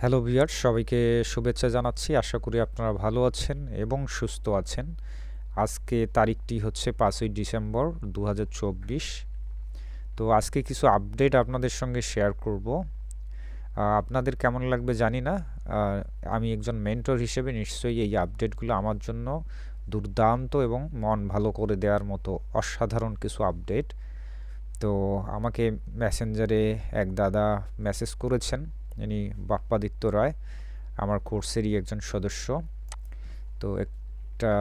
Hello viewer সবাইকে শুভেচ্ছা জানাচ্ছি। আশা করি আপনারা ভালো আছেন এবং সুস্থ আছেন। আজকে তারিখটি হচ্ছে পাঁচই ডিসেম্বর দু হাজার চব্বিশ। তো আজকে কিছু আপডেট আপনাদের সঙ্গে শেয়ার করব। আপনাদের কেমন লাগবে জানি না। আমি একজন মেন্টর হিসেবে নিশ্চয়ই এই আপডেটগুলো আমার জন্য দুর্দান্ত এবং মন ভালো করে দেওয়ার মতো অসাধারণ কিছু আপডেট। তো আমাকে মেসেঞ্জারে এক দাদা মেসেজ করেছেন। ইনি বাপ্পাদিত্য রায়, আমার কোর্সেরই একজন সদস্য। তো একটা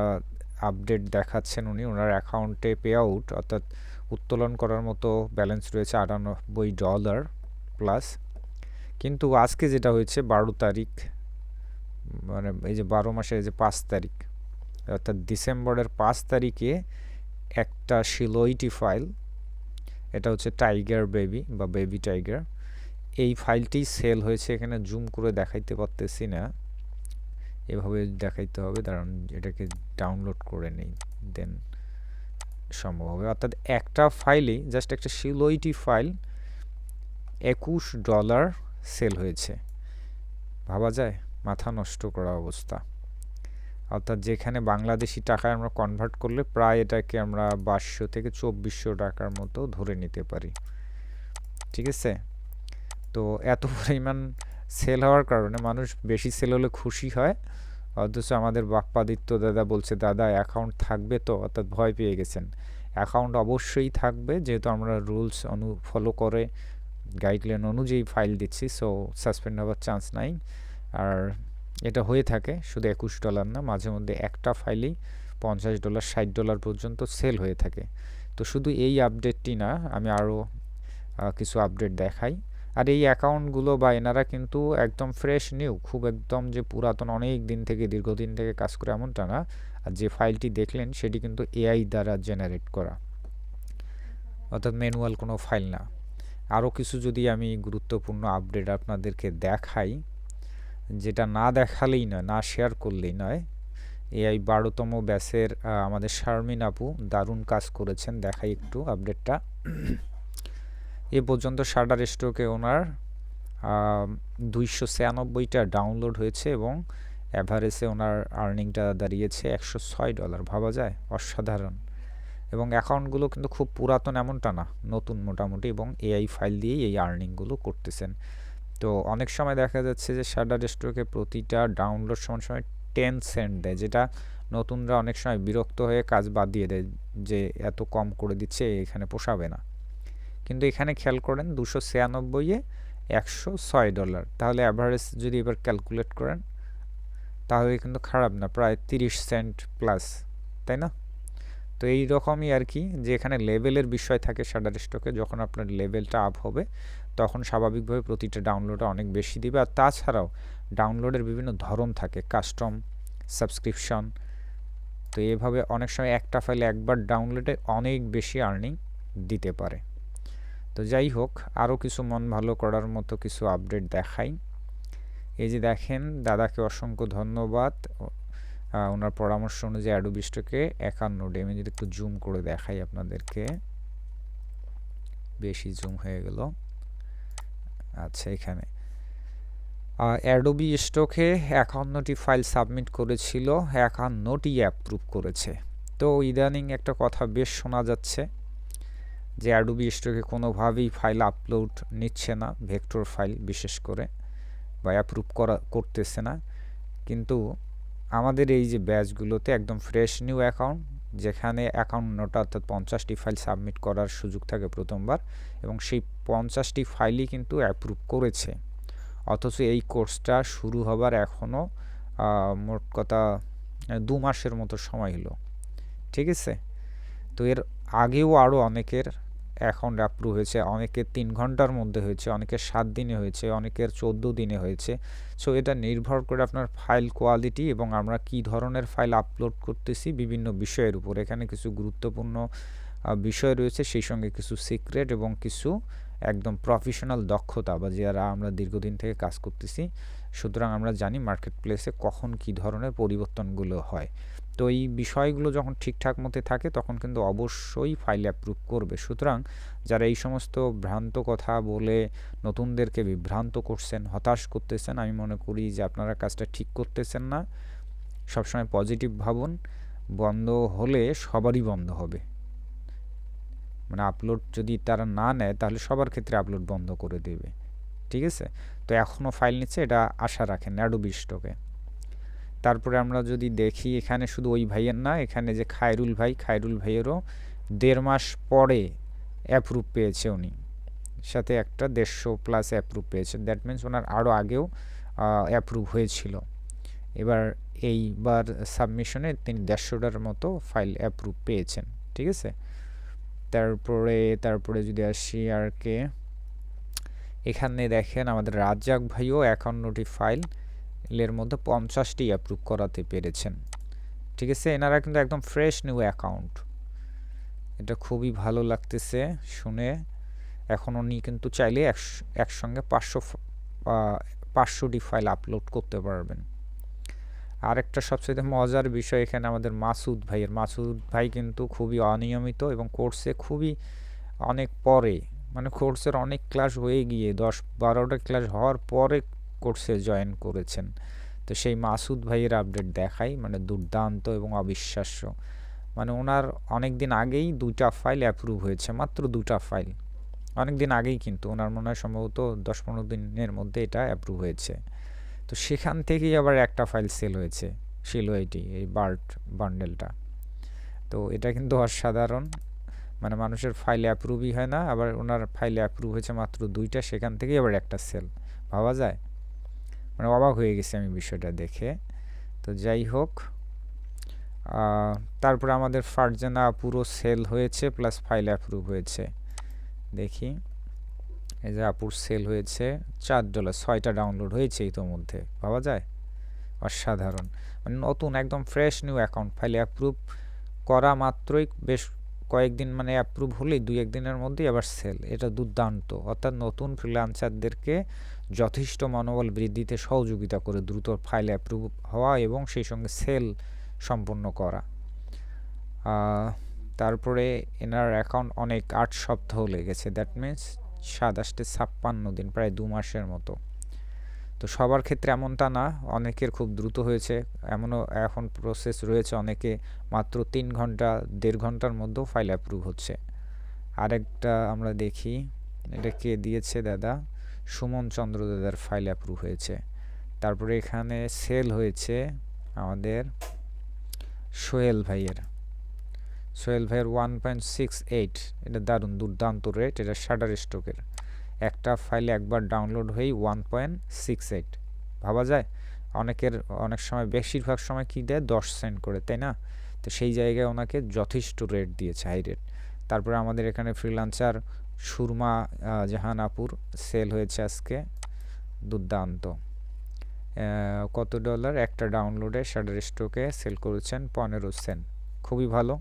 আপডেট দেখাচ্ছেন উনি, ওনার অ্যাকাউন্টে পে আউট, অর্থাৎ উত্তোলন করার মতো ব্যালেন্স রয়েছে আটানব্বই ডলার প্লাস। কিন্তু আজকে যেটা হয়েছে, বারো তারিখ মানে এই যে বারো মাসের যে পাঁচ তারিখ, অর্থাৎ ডিসেম্বরের পাঁচ তারিখে একটা শিলোইটি ফাইল, এটা হচ্ছে টাইগার বেবি বা বেবি টাইগার এই ফাইলটি সেল হয়েছে এখানে জুম করে দেখাইতে পারতেছি না। এভাবে দেখাইতে হবে, কারণ এটাকে ডাউনলোড করে নেই দেন সম্ভব হবে। অর্থাৎ একটা ফাইলেই জাস্ট একটা শিলোইটি ফাইল, একুশ ডলার সেল হয়েছে। ভাবা যায়, মাথা নষ্ট করা অবস্থা। অর্থাৎ যেখানে বাংলাদেশি টাকায় আমরা কনভার্ট করলে প্রায় এটাকে আমরা বাইশশো থেকে চব্বিশশো টাকার মতো ধরে নিতে পারি। ঠিক আছে? তো এত পরিমাণ সেল হওয়ার কারণে মানুষ বেশি সেল হলে খুশি হয়। অথচ আমাদের বাপ্পাদিত্য দাদা বলছে, দাদা অ্যাকাউন্ট থাকবে তো? অর্থাৎ ভয় পেয়ে গেছেন। অ্যাকাউন্ট অবশ্যই থাকবে, যেহেতু আমরা রুলস অনু ফলো করে গাইডলাইন অনুযায়ী ফাইল দিচ্ছি সো সাসপেন্ড হওয়ার চান্স নাই। আর এটা হয়ে থাকে, শুধু একুশ ডলার না, মাঝে মধ্যে একটা ফাইলেই পঞ্চাশ ডলার ষাট ডলার পর্যন্ত সেল হয়ে থাকে। তো শুধু এই আপডেটটি না, আমি আরও কিছু আপডেট দেখাই। আর এই অ্যাকাউন্টগুলো বা এনারা কিন্তু একদম ফ্রেশ নিউ খুব একদম যে পুরাতন, অনেক দিন থেকে, দীর্ঘদিন থেকে কাজ করে এমনটা না। আর যে ফাইলটি দেখলেন, সেটি কিন্তু এআই দ্বারা জেনারেট করা। অর্থাৎ ম্যানুয়াল কোনো ফাইল না। আরও কিছু যদি আমি গুরুত্বপূর্ণ আপডেট আপনাদেরকে দেখাই, যেটা না দেখালেই নয়, না শেয়ার করলেই নয় এআই বারোতম ব্যাসের আমাদের শারমিন আপু দারুণ কাজ করেছেন। দেখাই একটু আপডেটটা এ পর্যন্ত শাটার স্ট্রোকে ওনার দুইশো ছিয়ানব্বইটা ডাউনলোড হয়েছে এবং অ্যাভারেজে ওনার আর্নিংটা দাঁড়িয়েছে একশো ছয় ডলার। ভাবা যায়? অসাধারণ। এবং অ্যাকাউন্টগুলো কিন্তু খুব পুরাতন এমনটা না, নতুন মোটামুটি এবং এআই ফাইল দিয়েই এই আর্নিংগুলো করতেছেন। তো অনেক সময় দেখা যাচ্ছে যে শাটার স্ট্রোকে প্রতিটা ডাউনলোড সমান সময় টেন সেন্ট দেয়, যেটা নতুনরা অনেক সময় বিরক্ত হয়ে কাজ বাদ দিয়ে দেয় যে এত কম করে দিচ্ছে, এখানে পোষাবে না। কিন্তু এখানে খেয়াল করেন দুশো ছিয়ানব্বইয়ে একশো ছয় ডলার। তাহলে অ্যাভারেজ যদি এবার ক্যালকুলেট করেন, তাহলে কিন্তু খারাপ না, প্রায় তিরিশ সেন্ট প্লাস তাই না? তো এই রকমই আর কি, যে এখানে লেভেলের বিষয় থাকে শাটার স্টকে যখন আপনার লেভেলটা আপ হবে, তখন স্বাভাবিকভাবে প্রতিটা ডাউনলোডে অনেক বেশি দিবে। আর তাছাড়াও ডাউনলোডের বিভিন্ন ধরন থাকে কাস্টম সাবস্ক্রিপশন তো এভাবে অনেক সময় একটা ফাইলে একবার ডাউনলোডে অনেক বেশি আর্নিং দিতে পারে। তো যাই হোক আরও কিছু মন ভালো করার মতো কিছু আপডেট দেখাই। এই যে দেখেন, দাদাকে অসংখ্য ধন্যবাদ। ওনার পরামর্শ অনুযায়ী অ্যাডোবিস্টকে একান্ন ডে, আমি যদি একটু জুম করে দেখাই আপনাদেরকে। বেশি জুম হয়ে গেল। আচ্ছা এখানে। অ্যাডোবি স্টকে একান্নটি ফাইল সাবমিট করেছিল, একান্নটি অ্যাপ্রুভ করেছে। তো ইদানিং একটা কথা বেশ শোনা যাচ্ছে। যে অ্যাডোবি স্টকে কোনোভাবেই ফাইল আপলোড নিচ্ছে না ভেক্টর ফাইল বিশেষ করে বা অ্যাপ্রুভ করা, করতেছে না। কিন্তু আমাদের এই যে ব্যাচগুলোতে একদম ফ্রেশ নিউ অ্যাকাউন্ট যেখানে অ্যাকাউন্ট অ্যাকাউন্টটা অর্থাৎ পঞ্চাশটি ফাইল সাবমিট করার সুযোগ থাকে প্রথমবার, এবং সেই পঞ্চাশটি ফাইলই কিন্তু অ্যাপ্রুভ করেছে। অথচ এই কোর্সটা শুরু হবার এখনও মোট কথা, দু মাসের মতো সময় হলো। ঠিক আছে? তো এর আগেও আরও অনেকের অ্যাকাউন্ট অ্যাপ্রুভ হয়েছে অনেকের তিন ঘণ্টার মধ্যে হয়েছে অনেকের সাত দিনে হয়েছে অনেকের চোদ্দ দিনে হয়েছে। সো এটা নির্ভর করে আপনার ফাইল কোয়ালিটি এবং আমরা কি ধরনের ফাইল আপলোড করতেছি বিভিন্ন বিষয়ের উপর। এখানে কিছু গুরুত্বপূর্ণ বিষয় রয়েছে, সেই সঙ্গে কিছু সিক্রেট এবং কিছু একদম প্রফেশনাল দক্ষতা বা যারা আমরা দীর্ঘদিন থেকে কাজ করতেছি। সুতরাং আমরা জানি মার্কেট প্লেসে কখন কী ধরনের পরিবর্তনগুলো হয়। তো এই বিষয়গুলো যখন ঠিকঠাক মতে থাকে, তখন কিন্তু অবশ্যই ফাইল অ্যাপ্রুভ করবে। সুতরাং যারা এই সমস্ত ভ্রান্ত কথা বলে নতুনদেরকে বিভ্রান্ত করছেন, হতাশ করতেছেন, আমি মনে করি যে আপনারা কাজটা ঠিক করতেছেন না। সবসময় পজিটিভ ভাবুন, বন্ধ হলে সবারই বন্ধ হবে। মানে আপলোড যদি তারা না নেয়, তাহলে সবার ক্ষেত্রে আপলোড বন্ধ করে দেবে। ঠিক আছে? তো এখনও ফাইল নিচ্ছে, এটা আশা রাখেন, অ্যাডোবি স্টকে তারপরে আমরা যদি দেখি এখানে শুধু ওই ভাইয়ের না, এখানে যে খায়রুল ভাই, খায়রুল ভাইয়েরও দেড় মাস পরে অ্যাপ্রুভ পেয়েছে উনি। সাথে একটা দেড়শো প্লাস অ্যাপ্রুভ পেয়েছে। দ্যাট মিন্স ওনার আরও আগেও অ্যাপ্রুভ হয়েছিল। এবার এইবার সাবমিশনে তিনি দেড়শোটার মতো ফাইল অ্যাপ্রুভ পেয়েছেন। ঠিক আছে? তারপরে তারপরে যদি আসি আর কে, এখানে দেখেন আমাদের রাজ্জাক ভাইও একান্নটি ফাইল এর মধ্যে পঞ্চাশটি অ্যাপ্রুভ করাতে পেরেছেন। ঠিক আছে? এনারা কিন্তু একদম ফ্রেশ নিউ অ্যাকাউন্ট এটা খুবই ভালো লাগতেছে শুনে। এখন উনি কিন্তু চাইলে একসঙ্গে পাঁচশো পাঁচশোটি ফাইল আপলোড করতে পারবেন। আরেকটা সবচেয়ে মজার বিষয় এখানে আমাদের মাসুদ ভাইয়ের। মাসুদ ভাই কিন্তু খুবই অনিয়মিত এবং কোর্সে খুবই অনেক পরে মানে কোর্সের অনেক ক্লাস হয়ে গিয়ে দশ বারোটা ক্লাস হওয়ার পরে কোর্সে জয়েন করেছেন। তো সেই মাসুদ ভাইয়ের আপডেট দেখাই মানে দুর্দান্ত এবং অবিশ্বাস্য। মানে ওনার অনেক দিন আগেই দুটা ফাইল অ্যাপ্রুভ হয়েছে, মাত্র দুটা ফাইল অনেক দিন আগেই কিন্তু, ওনার মনে হয় সম্ভবত দশ পনেরো দিনের মধ্যে এটা অ্যাপ্রুভ হয়েছে। তো সেখান থেকেই আবার একটা ফাইল সেল হয়েছে শিলো এটি এই বার্ট বান্ডেলটা তো এটা কিন্তু অসাধারণ। মানে মানুষের ফাইল অ্যাপ্রুভই হয় না, আবার ওনার ফাইল অ্যাপ্রুভ হয়েছে মাত্র দুইটা, সেখান থেকেই আবার একটা সেল ভাবা যায়? মানে অবাক হয়ে গেছি আমি বিষয়টা দেখে। তো যাই হোক তারপরে আমাদের ফারজানা পুরো সেল হয়েছে প্লাস ফাইল অ্যাপ্রুভ হয়েছে। দেখি, এই যে আপুর সেল হয়েছে, চার ডলার ছয়টা ডাউনলোড হয়েছে ইতোমধ্যে, পাওয়া যায়? অসাধারণ। মানে নতুন, একদম fresh new account file approve করা মাত্রই বেশ কয়েকদিন মানে অ্যাপ্রুভ হলেই দুই একদিনের মধ্যেই আবার সেল এটা দুর্দান্ত। অর্থাৎ নতুন ফ্রিলান্সারদেরকে যথেষ্ট মনোবল বৃদ্ধিতে সহযোগিতা করে দ্রুত ফাইল অ্যাপ্রুভ হওয়া এবং সেই সঙ্গে সেল সম্পন্ন করা। তারপরে এনার অ্যাকাউন্ট অনেক আট সপ্তাহ লেগেছে। দ্যাট মিন্স সাতাশটে ছাপ্পান্ন দিন, প্রায় দু মাসের মতো। তো সবার ক্ষেত্রে এমনটা না, অনেকের খুব দ্রুত হয়েছে। এমনও এখন প্রসেস রয়েছে অনেকে মাত্র তিন ঘণ্টা, দেড় ঘণ্টার মধ্যেও ফাইল অ্যাপ্রুভ হচ্ছে। আরেকটা আমরা দেখি, এটা কে দিয়েছে দাদা? সুমন চন্দ্র দাদার ফাইল অ্যাপ্রুভ হয়েছে। তারপরে এখানে সেল হয়েছে আমাদের সোহেল ভাইয়ের। সোহেল ভাইয়ের ওয়ান পয়েন্ট সিক্স এইট এটা দারুণ দুর্দান্ত রেট এটা শাটার স্টকের একটা ফাইলে একবার ডাউনলোড হয়েই ওয়ান পয়েন্ট সিক্স এইট ভাবা যায়? অনেকের, অনেক সময় বেশিরভাগ সময় কী দেয়? দশ সেন্ট করে, তাই না? তো সেই জায়গায় ওনাকে যথেষ্ট রেট দিয়েছে হাই রেট তারপরে আমাদের এখানে ফ্রিলান্সার সুরমা জাহানাপুর সেল হয়েছে আজকে। দুর্দান্ত। কত ডলার একটা ডাউনলোডে শাটার স্টকে সেল করেছেন পনেরো সেন্ট খুবই ভালো।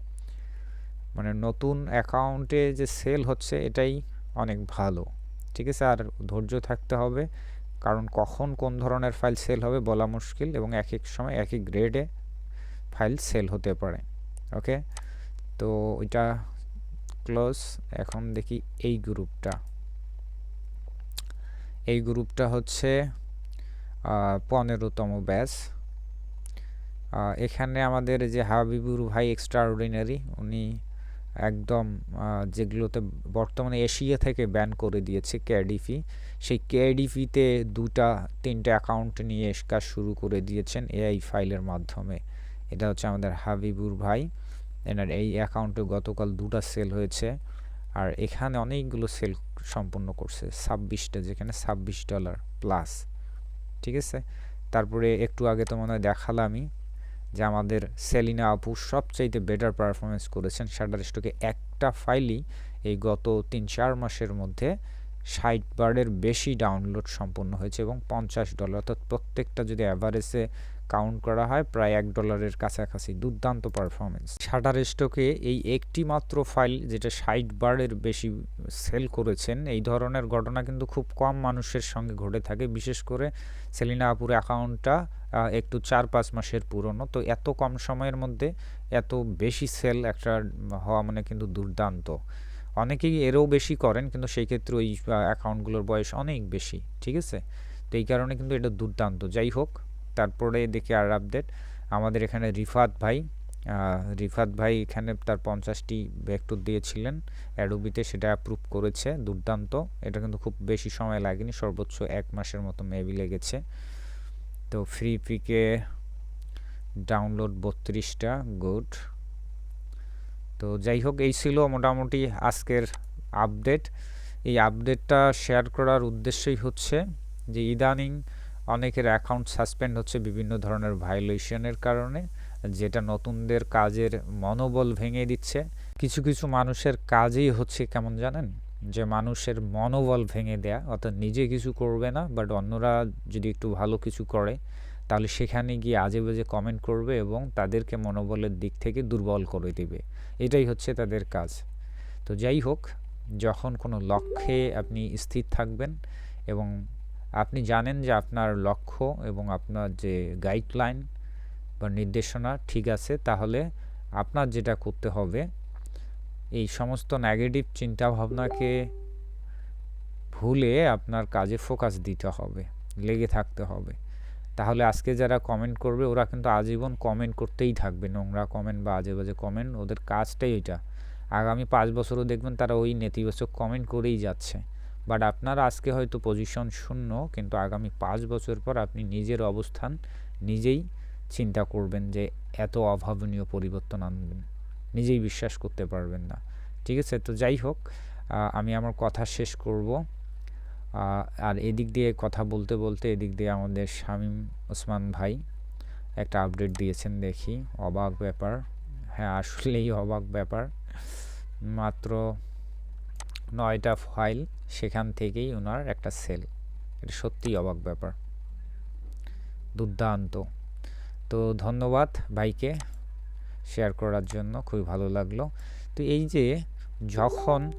মানে নতুন অ্যাকাউন্টে যে সেল হচ্ছে, এটাই অনেক ভালো। ঠিক আছে? আর ধৈর্য থাকতে হবে। কারণ কখন কোন ধরনের ফাইল সেল হবে বলা মুশকিল এবং এক এক সময় একই গ্রেডে ফাইল সেল হতে পারে। ওকে তো এটা ক্লোজ। এখন দেখি এই গ্রুপটা। এই গ্রুপটা হচ্ছে পনেরোতম ব্যাচ। এখানে আমাদের যে হাবিবুর ভাই এক্সট্রা অর্ডিনারি উনি একদম যেগুলোতে বর্তমানে এশিয়া থেকে ব্যান করে দিয়েছে কেডিফি সেই কেডিফিতে দুটা, তিনটা অ্যাকাউন্ট নিয়ে কাজ শুরু করে দিয়েছেন এআই ফাইলের মাধ্যমে। এটা হচ্ছে আমাদের হাবিবুর ভাই। এনার এই অ্যাকাউন্টে গতকাল দুটা সেল হয়েছে আর এখানে অনেকগুলো সেল সম্পন্ন করছে, ছাব্বিশটা, যেখানে ছাব্বিশ ডলার প্লাস, ঠিক আছে? তারপরে একটু আগে তো মনে হয় দেখালামই যে আমাদের সেলিনা আপু সবচাইতে বেটার পারফরমেন্স করেছেন শাটার স্টকে একটা ফাইলই এই গত তিন চার মাসের মধ্যে ষাট বারের বেশি ডাউনলোড সম্পন্ন হয়েছে এবং পঞ্চাশ ডলার, অর্থাৎ প্রত্যেকটা যদি অ্যাভারেজে কাউন্ট করা হয়, প্রায় এক ডলারের কাছাকাছি। দুর্দান্ত পারফরমেন্স শাটার স্টকে এই একটি মাত্র ফাইল যেটা ষাট বারের বেশি সেল করেছেন, এই ধরনের ঘটনা কিন্তু খুব কম মানুষের সঙ্গে ঘটে থাকে। বিশেষ করে সেলিনা আপুর অ্যাকাউন্টটা একটু চার পাঁচ মাসের পুরনো। তো এত কম সময়ের মধ্যে এত বেশি সেল একটা হওয়া মানে কিন্তু দুর্দান্ত। অনেকেই এরও বেশি করেন, কিন্তু সেই ক্ষেত্রে ওই অ্যাকাউন্টগুলোর বয়স অনেক বেশি, ঠিক আছে? তো এই কারণে কিন্তু এটা দুর্দান্ত। যাই হোক তারপরে দেখি আর আপডেট আমাদের এখানে রিফাত ভাই রিফাত ভাই এখানে তার পঞ্চাশটি ভেক্টর দিয়েছিলেন অ্যাডোবিতে সেটা অ্যাপ্রুভ করেছে, দুর্দান্ত, এটা কিন্তু খুব বেশি সময় লাগেনি, সর্বোচ্চ এক মাসের মতো মেবি লেগেছে। তো ফ্রি পিকে ডাউনলোড বত্রিশটা গুড তো যাই হোক, এই ছিল মোটামুটি আজকের আপডেট এই আপডেটটা শেয়ার করার উদ্দেশ্যই হচ্ছে যে ইদানিং অনেকের অ্যাকাউন্ট সাসপেন্ড হচ্ছে বিভিন্ন ধরনের ভায়োলেশনের কারণে, যেটা নতুনদের কাজের মনোবল ভেঙে দিচ্ছে। কিছু কিছু মানুষের কাজেই হচ্ছে কেমন জানেন? যে মানুষের মনোবল ভেঙে দেয়া, অর্থাৎ নিজে কিছু করবে না বাট অন্যরা যদি একটু ভালো কিছু করে, তাহলে সেখানে গিয়ে আজে বাজে কমেন্ট করবে এবং তাদেরকে মনোবলের দিক থেকে দুর্বল করে দেবে। এটাই হচ্ছে তাদের কাজ। তো যাই হোক, যখন কোনো লক্ষ্যে আপনি স্থির থাকবেন এবং আপনি জানেন যে আপনার লক্ষ্য এবং আপনার যে গাইডলাইন বা নির্দেশনা ঠিক আছে, তাহলে আপনার যেটা করতে হবে, এই সমস্ত নেগেটিভ চিন্তাভাবনাকে ভুলে আপনার কাজে ফোকাস দিতে হবে, লেগে থাকতে হবে। তাহলে আজকে যারা কমেন্ট করবে, ওরা কিন্তু আজীবন কমেন্ট করতেই থাকবে, নোংরা কমেন্ট বা আজে বাজে কমেন্ট ওদের কাজটাই ওইটা আগামী পাঁচ বছরও দেখবেন তারা ওই নেতিবাচক কমেন্ট করেই যাচ্ছে। বাট আপনার আজকে হয়তো পজিশন শূন্য, কিন্তু আগামী পাঁচ বছর পর আপনি নিজের অবস্থান নিজেই চিন্তা করবেন যে এত অভাবনীয় পরিবর্তন আনবেন। নিজেই বিশ্বাস করতে পারবেন না। ঠিক আছে? তো যাই হোক আমি আমার কথা শেষ করব। আর এদিক দিয়ে কথা বলতে বলতে এদিক দিয়ে আমাদের শামীম ওসমান ভাই একটা আপডেট দিয়েছেন দেখি। অবাক ব্যাপার। হ্যাঁ আসলেই অবাক ব্যাপার। মাত্র নয়টা ফাইল সেখান থেকেই ওনার একটা সেল। এটা সত্যিই অবাক ব্যাপার। দুর্দান্ত। তো ধন্যবাদ ভাইকে শেয়ার করার জন্য, খুবই ভালো লাগল। তো এই যে যখন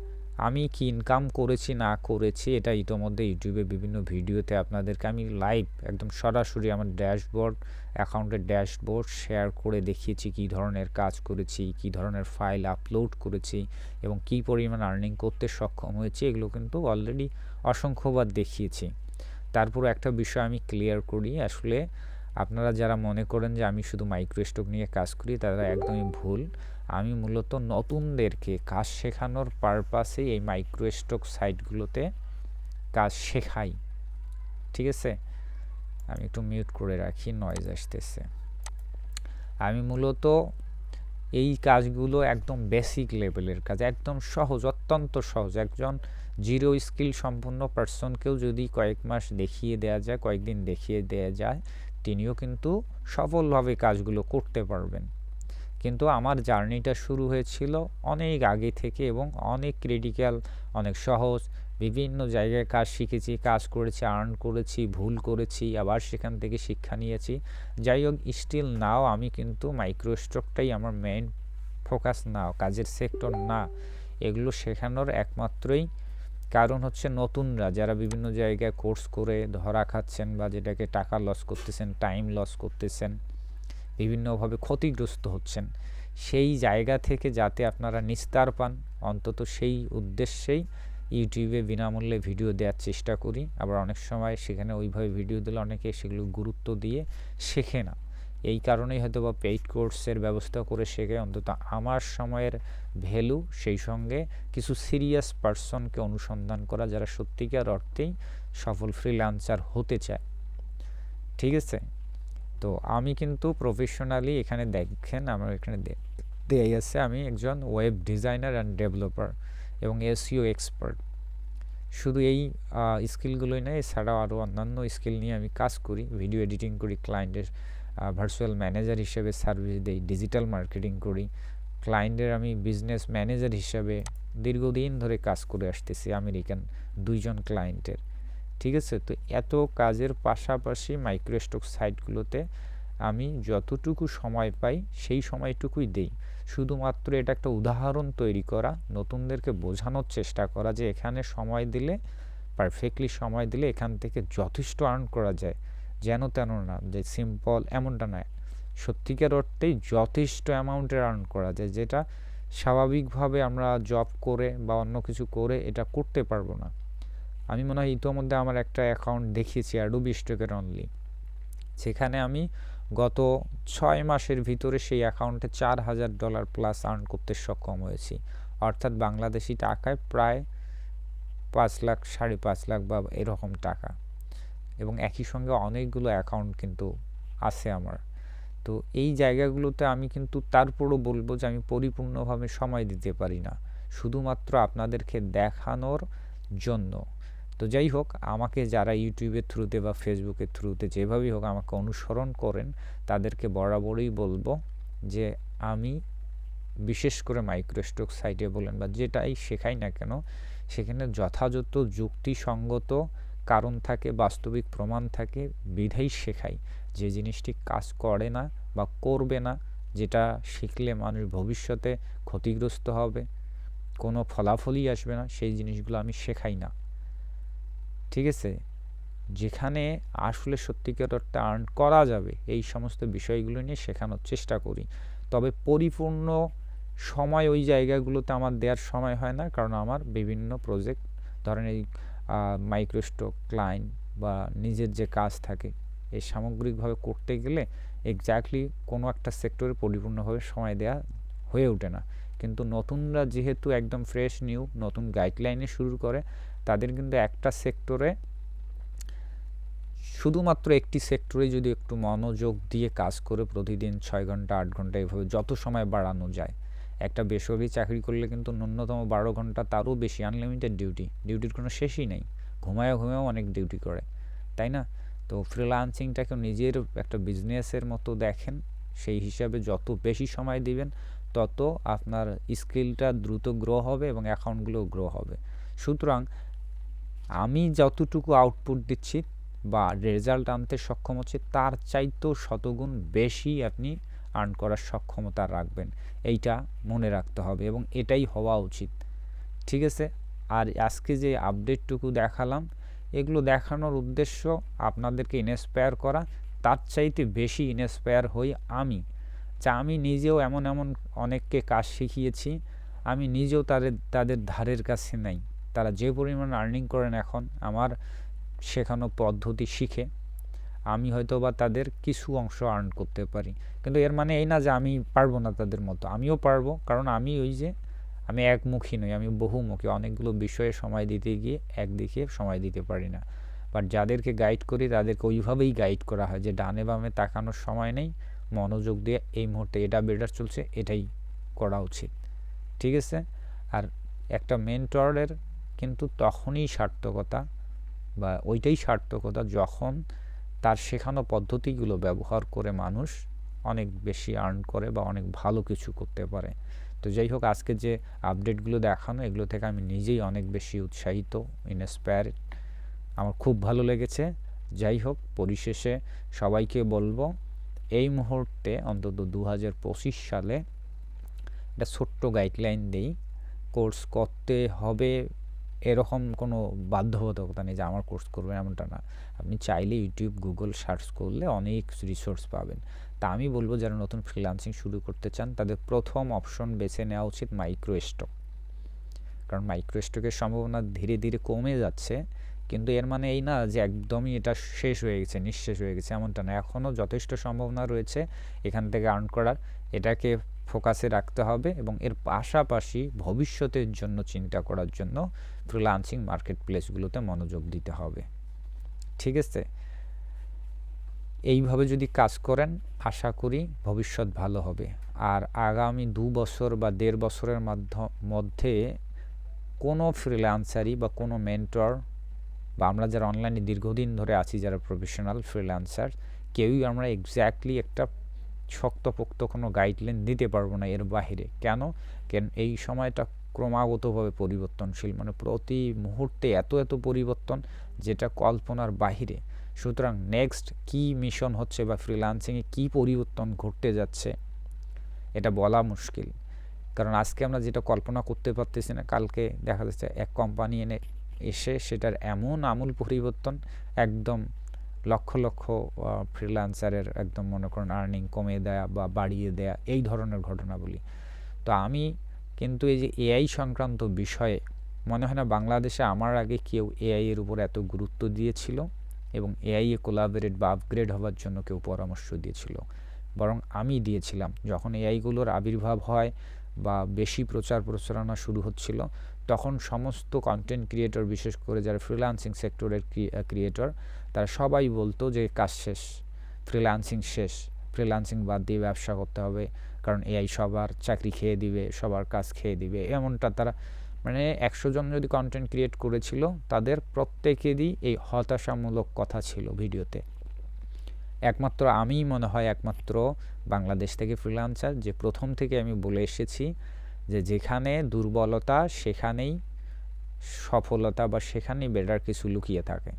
আমি কি ইনকাম করেছি, না করেছি, এটা ইতোমধ্যে ইউটিউবে বিভিন্ন ভিডিওতে আপনাদেরকে আমি লাইভ একদম সরাসরি আমার ড্যাশবোর্ড অ্যাকাউন্টের ড্যাশবোর্ড শেয়ার করে দেখিয়েছি, কী ধরনের কাজ করেছি, কী ধরনের ফাইল আপলোড করেছি এবং কী পরিমাণ আর্নিং করতে সক্ষম হয়েছি, এগুলো কিন্তু অলরেডি অসংখ্যবার দেখিয়েছি। তারপর একটা বিষয় আমি ক্লিয়ার করি, আসলে আপনারা যারা মনে করেন যে আমি শুধু মাইক্রো স্টক নিয়ে কাজ করি, তারা একদমই ভুল। আমি মূলত নতুনদেরকে কাজ শেখানোর পারপাসে এই মাইক্রো স্টক সাইটগুলোতে কাজ শেখাই। ঠিক আছে? আমি একটু মিউট করে রাখি নয়েজ আসতেছে। আমি মূলত এই কাজগুলো একদম বেসিক লেভেলের কাজ, একদম সহজ, অত্যন্ত সহজ। একজন জিরো স্কিল সম্পন্ন পার্সনকেও যদি কয়েক মাস দেখিয়ে দেওয়া যায়, কয়েকদিন দেখিয়ে দেওয়া যায় তিনিও কিন্তু সফলভাবে কাজগুলো করতে পারবেন। কিন্তু আমার জার্নিটা শুরু হয়েছিল অনেক আগে থেকে এবং অনেক ক্রিটিক্যাল অনেক সহজ। বিভিন্ন জায়গায় কাজ শিখেছি, কাজ করেছি আর্ন করেছি, ভুল করেছি, আবার সেখান থেকে শিক্ষা নিয়েছি। যাই হোক স্টিল নাও আমি কিন্তু মাইক্রোস্টকটাই আমার মেইন ফোকাস নাও কাজের সেক্টর না। এগুলো শেখানোর একমাত্রই কারণ হচ্ছে নতুনরা যারা বিভিন্ন জায়গায় কোর্স করে ধরা খাচ্ছেন বা যেটাকে টাকা লস করতেছেন টাইম লস করতেছেন, বিভিন্নভাবে ক্ষতিগ্রস্ত হচ্ছেন, সেই জায়গা থেকে যাতে আপনারা নিস্তার পান, অন্তত সেই উদ্দেশ্যেই ইউটিউবে বিনামূল্যে ভিডিও দেওয়ার চেষ্টা করি। আবার অনেক সময় সেখানে ওইভাবে ভিডিও দিলে অনেকে সেগুলো গুরুত্ব দিয়ে শেখে না। এই কারণেই হয়তো বা পেইড কোর্সের ব্যবস্থা করে শেখে। অন্তত আমার সময়ের ভ্যালু সেই সঙ্গে কিছু সিরিয়াস পার্সনকে অনুসন্ধান করা যারা সত্যিকার অর্থেই সফল ফ্রিল্যান্সার হতে চায়। ঠিক আছে? তো আমি কিন্তু প্রফেশনালি এখানে দেখেন, আমার এখানে দেয় আছে, আমি একজন ওয়েব ডিজাইনার অ্যান্ড ডেভেলপার এবং এসইও এক্সপার্ট শুধু এই স্কিলগুলোই নয়, এছাড়াও আরও অন্যান্য স্কিল নিয়ে আমি কাজ করি ভিডিও এডিটিং করি ক্লায়েন্টের ভার্চুয়াল ম্যানেজার হিসেবে সার্ভিস দিই ডিজিটাল মার্কেটিং করি। ক্লায়েন্টের আমি বিজনেস ম্যানেজার হিসাবে দীর্ঘদিন ধরে কাজ করে আসতেছি আমেরিকান দুইজন ক্লায়েন্টের ঠিক আছে? তো এত কাজের পাশাপাশি মাইক্রোস্টক সাইটগুলোতে আমি যতটুকু সময় পাই সেই সময়টুকুই দেই। শুধুমাত্র এটা একটা উদাহরণ তৈরি করা, নতুনদেরকে বোঝানোর চেষ্টা করা যে এখানে সময় দিলে পারফেক্টলি সময় দিলে এখান থেকে যথেষ্ট আর্ন করা যায়। যেন তেন না, যে সিম্পল এমনটা নয়। সত্যিকার অর্থেই যথেষ্ট অ্যামাউন্টের আর্ন করা যায়, যেটা স্বাভাবিকভাবে আমরা জব করে বা অন্য কিছু করে এটা করতে পারব না। আমি মনে হয় ইতোমধ্যে আমার একটা অ্যাকাউন্ট দেখিয়েছি অ্যাডোবি স্টকের অনলি সেখানে আমি গত ছয় মাসের ভিতরে সেই অ্যাকাউন্টে চার হাজার ডলার প্লাস আর্ন করতে সক্ষম হয়েছি। অর্থাৎ বাংলাদেশি টাকায় প্রায় পাঁচ লাখ, সাড়ে পাঁচ লাখ বা এরকম টাকা। এবং একই সঙ্গে অনেকগুলো অ্যাকাউন্ট কিন্তু আছে আমার। তো এই জায়গাগুলোতে আমি কিন্তু তারপরও বলব যে আমি পরিপূর্ণভাবে সময় দিতে পারি না। শুধুমাত্র আপনাদেরকে দেখানোর জন্য। তো যাই হোক, আমাকে যারা ইউটিউবের থ্রুতে বা ফেসবুকের থ্রুতে যেভাবেই হোক আমাকে অনুসরণ করেন, তাদেরকে বরাবরই বলব যে আমি বিশেষ করে মাইক্রোস্টক সাইটে বলেন বা যেটাই শেখাই না কেন, সেখানে যথাযথ যুক্তিসঙ্গত কারণ থাকে, বাস্তবিক প্রমাণ থাকে, বিধাই শেখাই। যে জিনিসটি কাজ করে না বা করবে না, যেটা শিখলে মানুষ ভবিষ্যতে ক্ষতিগ্রস্ত হবে, কোনো ফলাফলই আসবে না, সেই জিনিসগুলো আমি শেখাই না। ঠিক আছে? যেখানে আসলে সত্যিকার অর্থে আর্ন করা যাবে, এই সমস্ত বিষয়গুলো নিয়ে শেখানোর চেষ্টা করি। তবে পরিপূর্ণ সময় ওই জায়গাগুলোতে আমার দেওয়ার সময় হয় না, কারণ আমার বিভিন্ন প্রজেক্ট ধরেন এই মাইক্রোস্টক ক্লায়েন্ট বা নিজের যে কাজ থাকে, এই সামগ্রিকভাবে করতে গেলে এক্স্যাক্টলি কোনো একটা সেক্টরে পরিপূর্ণভাবে সময় দেওয়া হয়ে ওঠে না। কিন্তু নতুনরা যেহেতু একদম ফ্রেশ নিউ নতুন গাইডলাইনে শুরু করে, তাদের কিন্তু একটা সেক্টরে শুধুমাত্র একটি সেক্টরে যদি একটু মনোযোগ দিয়ে কাজ করে প্রতিদিন ছয় ঘণ্টা, আট ঘণ্টা, এভাবে যত সময় বাড়ানো যায় একটা বেসরকারি চাকরি করলে কিন্তু ন্যূনতম বারো ঘণ্টা তারও বেশি আনলিমিটেড ডিউটি ডিউটির কোনো শেষই নেই। ঘুমায়ও ঘুমায়ও অনেক ডিউটি করে। তাই না? তো ফ্রিলান্সিংটাকে নিজের একটা বিজনেসের মতো দেখেন। সেই হিসাবে যত বেশি সময় দিবেন, তত আপনার স্কিলটা দ্রুত গ্রো হবে এবং অ্যাকাউন্টগুলো গ্রো হবে। সুতরাং আমি যতটুকু আউটপুট দিচ্ছি বা রেজাল্ট আনতে সক্ষম হচ্ছে, তার চাইতেও শতগুণ বেশি আপনি আর্ন করার সক্ষমতা রাখবেন। এইটা মনে রাখতে হবে এবং এটাই হওয়া উচিত। ঠিক আছে? আর আজকে যে আপডেটটুকু দেখালাম, এগুলো দেখানোর উদ্দেশ্য আপনাদেরকে ইনস্পায়ার করা। তার চাইতে বেশি ইনস্পায়ার হই আমি। যা আমি নিজেও এমন এমন অনেককে কাজ শিখিয়েছি, আমি নিজেও তাদের তাদের ধারের কাছে নাই। তারা যে পরিমাণ আর্নিং করেন এখন, আমার শেখানো পদ্ধতি শিখে। আমি হয়তো বা তাদের কিছু অংশ আর্ন করতে পারি। কিন্তু এর মানে এই না যে আমি পারব না তাদের মতো। আমিও পারব। কারণ আমি ওই যে, আমি একমুখী নই, আমি বহুমুখী। অনেকগুলো বিষয়ে সময় দিতে গিয়ে একদিকে সময় দিতে পারি না। বাট যাদেরকে গাইড করি, তাদেরকে ওইভাবেই গাইড করা হয় যে ডানে বামে তাকানোর সময় নেই। মনোযোগ দিয়ে এই মুহূর্তে এটা বেটার চলছে, এটাই করা উচিত। ঠিক আছে? আর একটা মেন্টরের কিন্তু তখনই সার্থকতা বা ওইটাই সার্থকতা যখন তার শেখানো পদ্ধতিগুলো ব্যবহার করে মানুষ অনেক বেশি আর্ন করে বা অনেক ভালো কিছু করতে পারে। তো যাই হোক, আজকে যে আপডেটগুলো দেখানো, এগুলো থেকে আমি নিজেই অনেক বেশি উৎসাহিত ইনস্পায়ার আমার খুব ভালো লেগেছে। যাই হোক, পরিশেষে সবাইকে বলব, এই মুহূর্তে অন্তত দু হাজার পঁচিশ সালে একটা ছোট্ট গাইডলাইন দেই কোর্স করতে হবে এরকম কোনো বাধ্যবাধকতা নেই যে আমার কোর্স করবে এমনটা না। আপনি চাইলে ইউটিউব গুগল সার্চ করলে অনেক রিসোর্স পাবেন। তা আমি বলব, যারা নতুন ফ্রিলান্সিং শুরু করতে চান, তাদের প্রথম অপশন বেছে নেওয়া উচিত মাইক্রো স্টক কারণ মাইক্রো স্টকের সম্ভাবনা ধীরে ধীরে কমে যাচ্ছে, কিন্তু এর মানে এই না যে একদমই এটা শেষ হয়ে গেছে, নিঃশেষ হয়ে গেছে, এমনটা না। এখনও যথেষ্ট সম্ভাবনা রয়েছে এখান থেকে আর্ন করার। এটাকে ফোকাসে রাখতে হবে এবং এর পাশাপাশি ভবিষ্যতের জন্য চিন্তা করার জন্য ফ্রিলান্সিং মার্কেট প্লেসগুলোতে মনোযোগ দিতে হবে। ঠিক আছে? এইভাবে যদি কাজ করেন, আশা করি ভবিষ্যৎ ভালো হবে। আর আগামী দু বছর বা দেড় বছরের মধ্যে কোনো ফ্রিল্যান্সারই বা কোনো মেন্টর বা আমরা যারা অনলাইনে দীর্ঘদিন ধরে আছি যারা প্রফেশনাল ফ্রিল্যান্সার কেউই আমরা এক্স্যাক্টলি একটা শক্তপোক্ত কোনো গাইডলাইন দিতে পারব না এর বাহিরে। কেন? কেন? এই সময়টা ক্রমাগতভাবে পরিবর্তনশীল মানে প্রতি মুহূর্তে এত এত পরিবর্তন যেটা কল্পনার বাহিরে। সুতরাং নেক্সট কি মিশন হচ্ছে বা ফ্রিলান্সিংয়ে কি পরিবর্তন ঘটতে যাচ্ছে, এটা বলা মুশকিল। কারণ আজকে আমরা যেটা কল্পনা করতে পারতেছি না, কালকে দেখা যাচ্ছে এক কোম্পানি এনে এসে সেটার এমন আমূল পরিবর্তন, একদম লক্ষ লক্ষ ফ্রিলান্সারের একদম মনে করেন আর্নিং কমে দেয়া বা বাড়িয়ে দেয়া, এই ধরনের ঘটনাবলী। তো আমি কিন্তু এই যে এআই সংক্রান্ত বিষয়ে, মনে হয় না বাংলাদেশে আমার আগে কেউ এআই এর উপর এত গুরুত্ব দিয়েছিল এবং এআই এ কোলাবরেট বা আপগ্রেড হওয়ার জন্য কেউ পরামর্শ দিয়েছিল। বরং আমি দিয়েছিলাম। যখন এআইগুলোর আবির্ভাব হয় বা বেশি প্রচার প্রচারণা শুরু হচ্ছিল, তখন সমস্ত কন্টেন্ট ক্রিয়েটর বিশেষ করে যারা ফ্রিল্যান্সিং সেক্টরের ক্রিয়েটর তারা সবাই বলতো যে কাজ শেষ ফ্রিল্যান্সিং শেষ ফ্রিল্যান্সিং বাদ দিয়ে ব্যবসা করতে হবে, কারণ এআই সবার চাকরি খেয়ে দিবে, সবার কাজ খেয়ে দিবে, এমনটা তারা মানে একশো জন যদি কন্টেন্ট ক্রিয়েট করেছিল, তাদের প্রত্যেকেরই এই হতাশামূলক কথা ছিল ভিডিওতে। একমাত্র আমিই মনে হয় একমাত্র বাংলাদেশ থেকে ফ্রিলান্সার যে প্রথম থেকে আমি বলে এসেছি যে যেখানে দুর্বলতা সেখানেই সফলতা বা সেখানেই বেটার কিছু লুকিয়ে থাকে।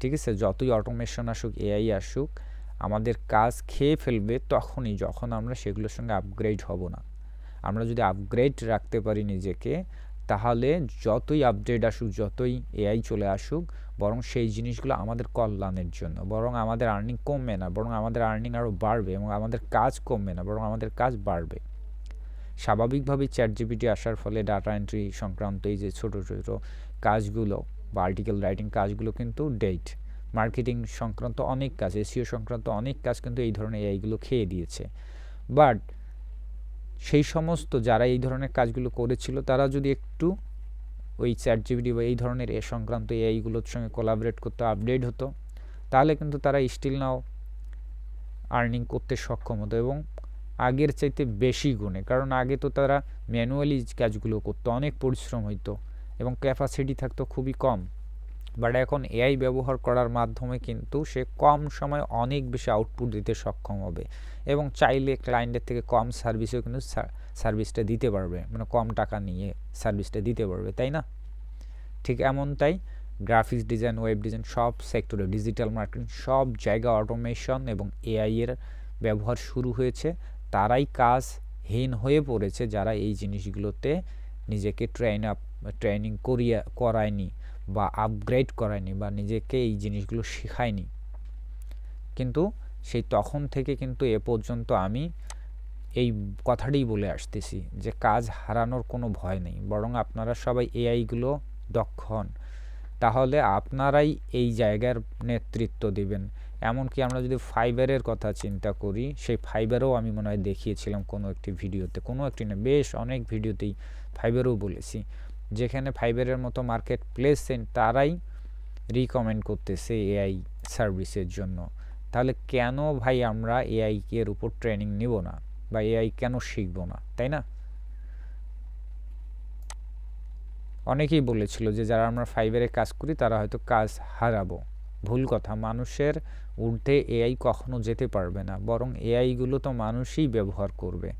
ঠিক আছে? যতই অটোমেশন আসুক এআই আসুক, আমাদের কাজ খেয়ে ফেলবে তখনই, যখন আমরা সেগুলোর সঙ্গে আপগ্রেড হব না। আমরা যদি আপগ্রেড রাখতে পারি নিজেকে তাহলে যতই আপডেট আসুক, যতই এআই চলে আসুক, বরং সেই জিনিসগুলো আমাদের কল্যাণের জন্য, বরং আমাদের আর্নিং কমবে না, বরং আমাদের আর্নিং আরও বাড়বে এবং আমাদের কাজ কমবে না, বরং আমাদের কাজ বাড়বে। স্বাভাবিকভাবেই চ্যাট জিপিটি আসার ফলে ডাটা এন্ট্রি সংক্রান্ত এই যে ছোটো ছোটো কাজগুলো বা আর্টিকেল রাইটিং কাজগুলো কিন্তু ডেট মার্কেটিং সংক্রান্ত অনেক কাজ এসিও সংক্রান্ত অনেক কাজ কিন্তু এই ধরনের এআইগুলো খেয়ে দিয়েছে। বাট সেই সমস্ত যারা এই ধরনের কাজগুলো করেছিল, তারা যদি একটু ওই চ্যাট জিবিডি বা এই ধরনের এ সংক্রান্ত এআইগুলোর সঙ্গে কোলাবরেট করতে আপডেট হতো, তাহলে কিন্তু তারা স্টিল নাও আর্নিং করতে সক্ষম হতো এবং আগের চাইতে বেশি গুণে, কারণ আগে তো তারা ম্যানুয়ালি কাজগুলো করতো, অনেক পরিশ্রম হইতো এবং ক্যাপাসিটি থাকতো খুবই কম। বাট এখন এআই ব্যবহার করার মাধ্যমে কিন্তু সে কম সময় অনেক বেশি আউটপুট দিতে সক্ষম হবে। এবং চাইলে ক্লায়েন্টের থেকে কম সার্ভিসেও কিন্তু সার্ভিসটা দিতে পারবে। মানে কম টাকা নিয়ে সার্ভিসটা দিতে পারবে, তাই না? ঠিক এমনটাই গ্রাফিক্স ডিজাইন ওয়েব ডিজাইন সব সেক্টরে ডিজিটাল মার্কেটিং সব জায়গা অটোমেশন এবং এআই এর ব্যবহার শুরু হয়েছে। তারাই কাজহীন হয়ে পড়েছে যারা এই জিনিসগুলোতে নিজেকে ট্রেন আপ ট্রেনিং করিয়া, করায়নি। বা আপগ্রেড করায়নি বা নিজেকে এই জিনিসগুলো শেখায়নি। কিন্তু সেই তখন থেকে কিন্তু এ পর্যন্ত আমি এই কথাটাই বলে আসতেছি যে কাজ হারানোর কোনো ভয় নেই, বরং আপনারা সবাই এআইগুলো দক্ষ হন। তাহলে আপনারাই এই জায়গার নেতৃত্ব দিবেন। এমনকি আমরা যদি ফাইবারের কথা চিন্তা করি, সেই ফাইবারও আমি মনে হয় দেখিয়েছিলাম কোনো একটি ভিডিওতে। কোনো একটি না, বেশ অনেক ভিডিওতেই ফাইবারও বলেছি। যেখানে ফাইবারের মতো মার্কেট প্লেস তারাই রিকমেন্ড করতেছে এআই সার্ভিসের জন্য। তাহলে কেন ভাই আমরা এআই এর উপর ট্রেনিং নিব না? বা এআই কেন শিখব না? তাই না? অনেকেই বলেছিল যে যারা আমরা ফাইবারে কাজ করি, তারা হয়তো কাজ হারাবো। ভুল কথা, মানুষের ঊর্ধ্বে এআই কখনো যেতে পারবে না। বরং এআইগুলো তো মানুষই ব্যবহার করবে।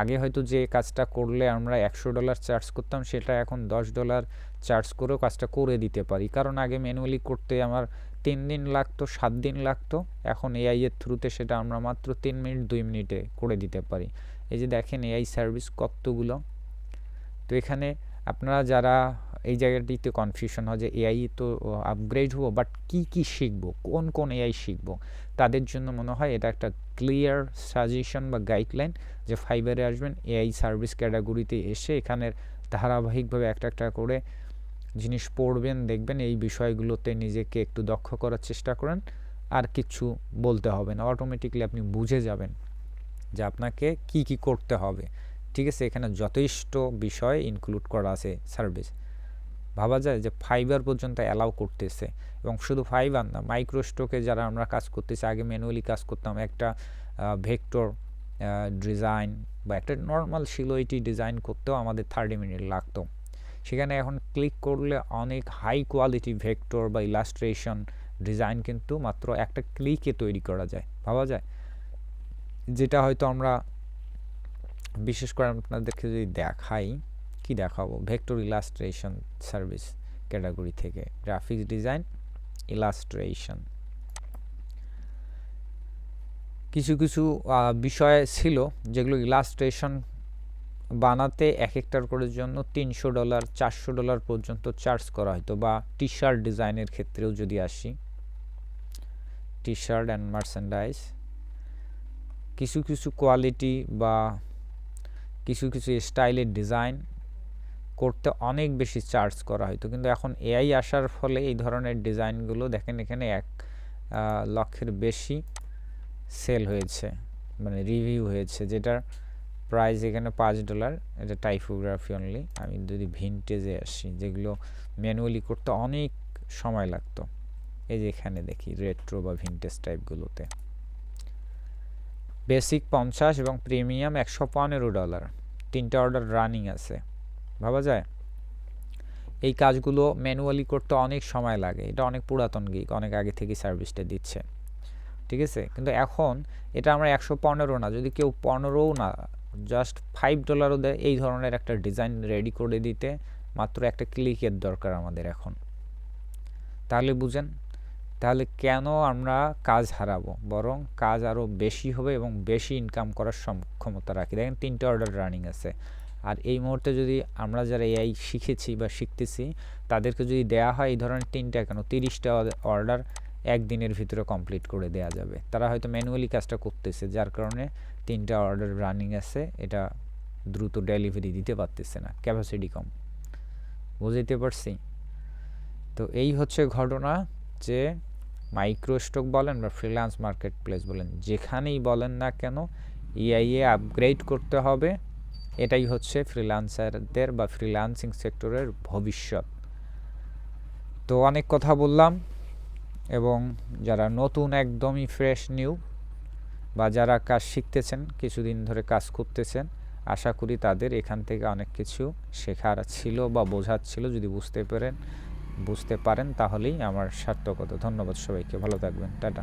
আগে হয়তো যে কাজটা করলে আমরা একশো ডলার চার্জ করতাম, সেটা এখন দশ ডলার চার্জ করেও কাজটা করে দিতে পারি। কারণ আগে ম্যানুয়ালি করতে আমার তিন দিন লাগতো, সাত দিন লাগতো। এখন এআই এর থ্রুতে সেটা আমরা মাত্র তিন মিনিট, দুই মিনিটে করে দিতে পারি। এই যে দেখেন এআই সার্ভিস কতগুলো। তো এখানে আপনারা যারা এই জায়গাটিতে কনফিউশন হয় যে এআই তো আপগ্রেড হব বাট কি কি শিখব? কোন কোন এআই শিখব? তাদের জন্য মনে হয় এটা একটা ক্লিয়ার সাজেশন বা গাইডলাইন যে ফাইবারে আসবেন এআই সার্ভিস ক্যাটাগরিতে এসে এখানের ধারাবাহিকভাবে একটা একটা করে জিনিস পড়বেন, দেখবেন, এই বিষয়গুলোতে নিজেকে একটু দক্ষ করার চেষ্টা করেন, আর কিছু বলতে হবে না। অটোমেটিকলি আপনি বুঝে যাবেন যে আপনাকে কি কি করতে হবে। ঠিক আছে, এখানে যথেষ্ট বিষয় ইনক্লুড করা আছে সার্ভিস ভাবা যায় যে ফাইবার পর্যন্ত অ্যালাউ করতেছে এবং শুধু ফাইবার না মাইক্রোস্টোকে যারা আমরা কাজ করতেছি, আগে ম্যানুয়ালি কাজ করতাম, একটা ভেক্টর ডিজাইন বা একটা নর্মাল সিলোইটি ডিজাইন করতেও আমাদের থার্টি মিনিট লাগতো। সেখানে এখন ক্লিক করলে অনেক হাই কোয়ালিটি ভেক্টর বা ইলাস্ট্রেশন ডিজাইন কিন্তু মাত্র একটা ক্লিকে তৈরি করা যায়। ভাবা যায়? যেটা হয়তো আমরা বিশেষ করে আপনাদেরকে যদি দেখাই, কি দেখাবো? ভেক্টর ইলাস্ট্রেশন সার্ভিস ক্যাটাগরি থেকে। গ্রাফিক্স ডিজাইন ইলাস্ট্রেশন কিছু কিছু বিষয় ছিল যেগুলো ইলাস্ট্রেশন বানাতে এক একটার করে জন্য তিনশো ডলার, চারশো ডলার পর্যন্ত চার্জ করা হতো বা টি শার্ট ডিজাইনের ক্ষেত্রেও যদি আসি। টি শার্ট অ্যান্ড মার্চেন্ডাইজ কিছু কিছু কোয়ালিটি বা কিছু কিছু স্টাইলের ডিজাইন করতে অনেক বেশি চার্জ করা হতো কিন্তু এখন এআই আসার ফলে এই ধরনের ডিজাইনগুলো দেখেন এখানে এক লক্ষের বেশি সেল হয়েছে মানে রিভিউ হয়েছে, যেটার প্রাইস এখানে পাঁচ ডলার এটা টাইপোগ্রাফি অনলি আমি যদি ভিনটেজে আসি, যেগুলো ম্যানুয়ালি করতে অনেক সময় লাগতো। এই যে এখানে দেখি রেট্রো বা ভিনটেজ টাইপগুলোতে বেসিক পঞ্চাশ এবং প্রিমিয়াম একশো পনেরো ডলার। তিনটা অর্ডার রানিং আছে। ভাবা যায়? এই কাজগুলো ম্যানুয়ালি করতে অনেক সময় লাগে। এটা অনেক পুরাতন গিক অনেক আগে থেকে সার্ভিসটা দিচ্ছে। ঠিক আছে? কিন্তু এখন এটা আমরা একশো পনেরো না, যদি কেউ পনেরোও না জাস্ট ফাইভ ডলারও দেয়, এই ধরনের একটা ডিজাইন রেডি করে দিতে মাত্র একটা ক্লিকের দরকার আমাদের এখন। তাহলে বুঝেন? তাহলে কেন আমরা কাজ হারাবো? বরং কাজ আরও বেশি হবে এবং বেশি ইনকাম করার সক্ষমতা রাখি। দেখেন তিনটে অর্ডার রানিং আছে। আর এই মুহূর্তে যদি আমরা যারা এআই শিখেছি বা শিখতেছি, তাদেরকে যদি দেয়া হয় এই ধরনের তিনটা কেন? তিরিশটা অর্ডার একদিনের ভিতরে কমপ্লিট করে দেয়া যাবে। তারা হয়তো ম্যানুয়ালি কাজটা করতেছে, যার কারণে তিনটা অর্ডার রানিং আছে, এটা দ্রুত ডেলিভারি দিতে পারতেছে না ক্যাপাসিটি কম। বুঝতে পারছি? তো এই হচ্ছে ঘটনা যে মাইক্রো স্টক বলেন বা ফ্রিল্যান্স মার্কেট প্লেস বলেন, যেখানেই বলেন না কেন ইআইএ আপগ্রেড করতে হবে। এটাই হচ্ছে ফ্রিল্যান্সারদের বা ফ্রিল্যান্সিং সেক্টরের ভবিষ্যৎ। তো অনেক কথা বললাম এবং যারা নতুন একদমই ফ্রেশ নিউ বা যারা কাজ শিখতেছেন, কিছুদিন ধরে কাজ করতেছেন, আশা করি তাদের এখান থেকে অনেক কিছু শেখার ছিল বা বোঝার ছিল যদি বুঝতে পারেন। বুঝতে পারেন তাহলেই আমার সার্থকতা। ধন্যবাদ সবাইকে ভালো থাকবেন টাটা।